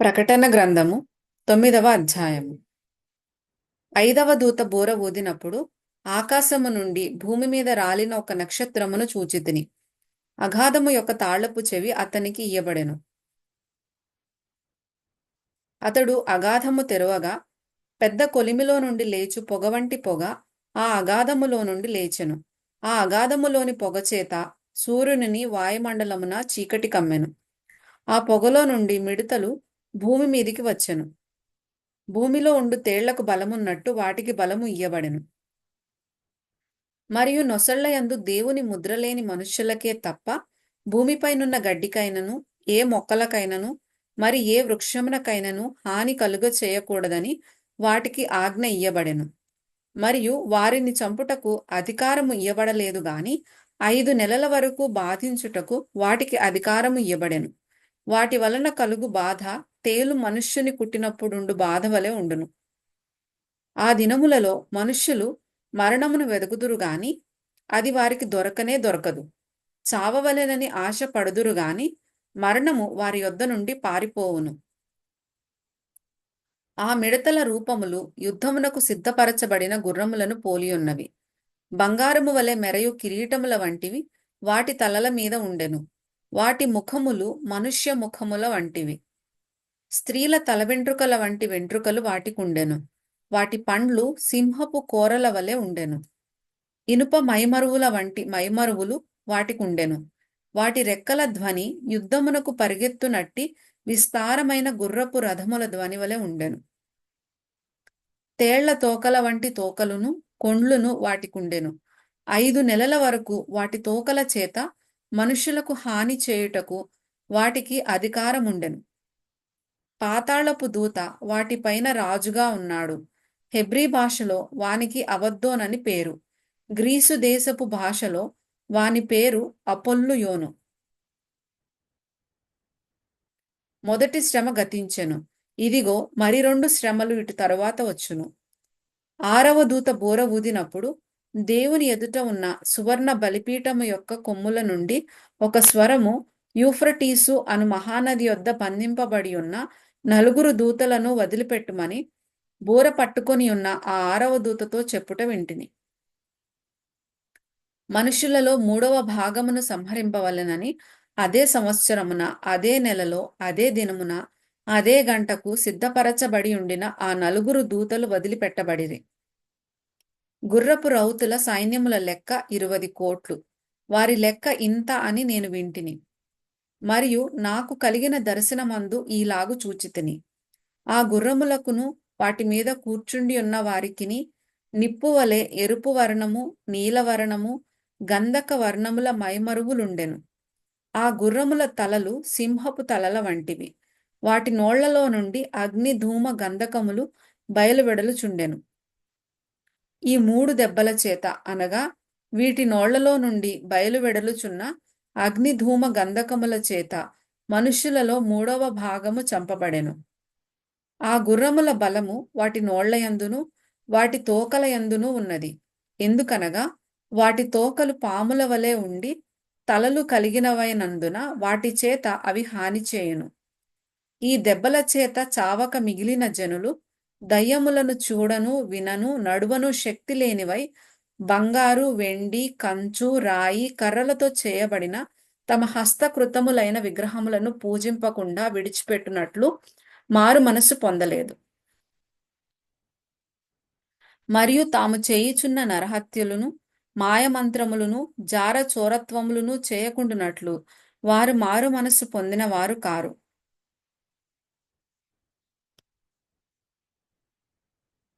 ప్రకటన గ్రంథము తొమ్మిదవ అధ్యాయము. ఐదవ దూత బోర ఊదినప్పుడు ఆకాశము నుండి భూమి మీద రాలిన ఒక నక్షత్రమును చూచితిని. అగాధము యొక్క తాళపు చెవి అతనికి ఇయ్యబడెను. అతడు అగాధము తెరవగా పెద్ద కొలిమిలో నుండి లేచు పొగ వంటి పొగ ఆ అగాధములో నుండి లేచెను. ఆ అగాధములోని పొగచేత సూర్యునిని వాయుమండలమున చీకటి కమ్మెను. ఆ పొగలో నుండి మిడతలు భూమి మీదికి వచ్చెను. భూమిలో ఉండు తేళ్ళకు బలమున్నట్టు వాటికి బలము ఇయ్యబడెను. మరియు నొసళ్ళయందు దేవుని ముద్రలేని మనుష్యులకే తప్ప భూమిపైనున్న గడ్డికైనను ఏ మొక్కలకైనను మరి ఏ వృక్షమునకైనను హాని కలుగ చేయకూడదని వాటికి ఆజ్ఞ ఇయ్యబడెను. మరియు వారిని చంపుటకు అధికారము ఇయ్యబడలేదు గాని ఐదు నెలల వరకు బాధించుటకు వాటికి అధికారము ఇవ్వబడెను వాటి వలన కలుగు బాధ తేలు మనుష్యుని కుట్టినప్పుడుండు బాధ వలె ఉండును. ఆ దినములలో మనుష్యులు మరణమును వెదుకుదురు గాని అది వారికి దొరకనే దొరకదు. చావవలెనని ఆశ పడుదురు గాని మరణము వారి యొద్ద నుండి పారిపోవును. ఆ మిడతల రూపములు యుద్ధమునకు సిద్ధపరచబడిన గుర్రములను పోలియున్నవి. బంగారము వలె మెరయు కిరీటముల వంటివి వాటి తలల మీద ఉండెను. వాటి ముఖములు మనుష్య ముఖముల వంటివి. స్త్రీల తల వెంట్రుకల వంటి వెంట్రుకలు వాటికుండెను. వాటి పండ్లు సింహపు కోరల వలె ఉండెను. ఇనుప మైమరువుల వంటి మైమరువులు వాటికుండెను. వాటి రెక్కల ధ్వని యుద్ధమునకు పరిగెత్తునట్టి విస్తారమైన గుర్రపు రథముల ధ్వని వలె ఉండెను. తేళ్ళ తోకల వంటి తోకలును కొండ్లును వాటికుండెను. ఐదు నెలల వరకు వాటి తోకల చేత మనుషులకు హాని చేయుటకు వాటికి అధికారముండెను. పాతాళపు దూత వాటిపైన రాజుగా ఉన్నాడు. హెబ్రీ భాషలో వానికి అవద్దోనని పేరు. గ్రీసు దేశపు భాషలో వాని పేరు అపొల్లుయోను. మొదటి శ్రమ గతించెను. ఇదిగో మరి రెండు శ్రమలు ఇటు తరువాత వచ్చును. ఆరవ దూత బోర ఊదినప్పుడు దేవుని ఎదుట ఉన్న సువర్ణ బలిపీఠము యొక్క కొమ్ముల నుండి ఒక స్వరము యూఫ్రటీసు అను మహానది యొద్ద బంధింపబడి ఉన్న నలుగురు దూతలను వదిలిపెట్టుమని బూర పట్టుకొని ఉన్న ఆ ఆరవ దూతతో చెప్పుట వింటిని. మనుషులలో మూడవ భాగమును సంహరింపవలెనని అదే సంవత్సరమున అదే నెలలో అదే దినమున అదే గంటకు సిద్ధపరచబడి ఉండిన ఆ నలుగురు దూతలు వదిలిపెట్టబడిరి. గుర్రపు రౌతుల సైన్యముల లెక్క ఇరువది కోట్లు. వారి లెక్క ఇంత అని నేను వింటిని. మరియు నాకు కలిగిన దర్శనమందు ఈలాగు చూచితిని. ఆ గుర్రములకును వాటి మీద కూర్చుండి ఉన్న వారికిని నిప్పు వలె ఎరుపు వర్ణము నీలవర్ణము గంధక వర్ణముల మైమరువులుండెను ఆ గుర్రముల తలలు సింహపు తలల వంటివి. వాటి నోళ్ళలో నుండి అగ్ని ధూమ గంధకములు బయలువెడలుచుండెను. ఈ మూడు దెబ్బల చేత అనగా వీటి నోళ్ళలో నుండి బయలువెడలుచున్న అగ్నిధూమ గంధకముల చేత మనుష్యులలో మూడవ భాగము చంపబడెను. ఆ గుర్రముల బలము వాటి నోళ్ళయందును వాటి తోకలయందును ఉన్నది. ఎందుకనగా వాటి తోకలు పాముల వలె ఉండి తలలు కలిగినవైనందున వాటి చేత అవి హాని చేయును. ఈ దెబ్బల చేత చావక మిగిలిన జనులు దయ్యములను చూడను వినను నడువను శక్తి లేనివై బంగారు వెండి కంచు రాయి కర్రలతో చేయబడిన తమ హస్తకృతములైన విగ్రహములను పూజింపకుండా విడిచిపెట్టునట్లు మారు మనస్సు పొందలేదు. మరియు తాము చేయుచున్న నరహత్యలను మాయమంత్రములను జార చోరత్వములను చేయకుండునట్లు వారు మారు మనస్సు పొందిన వారు కారు.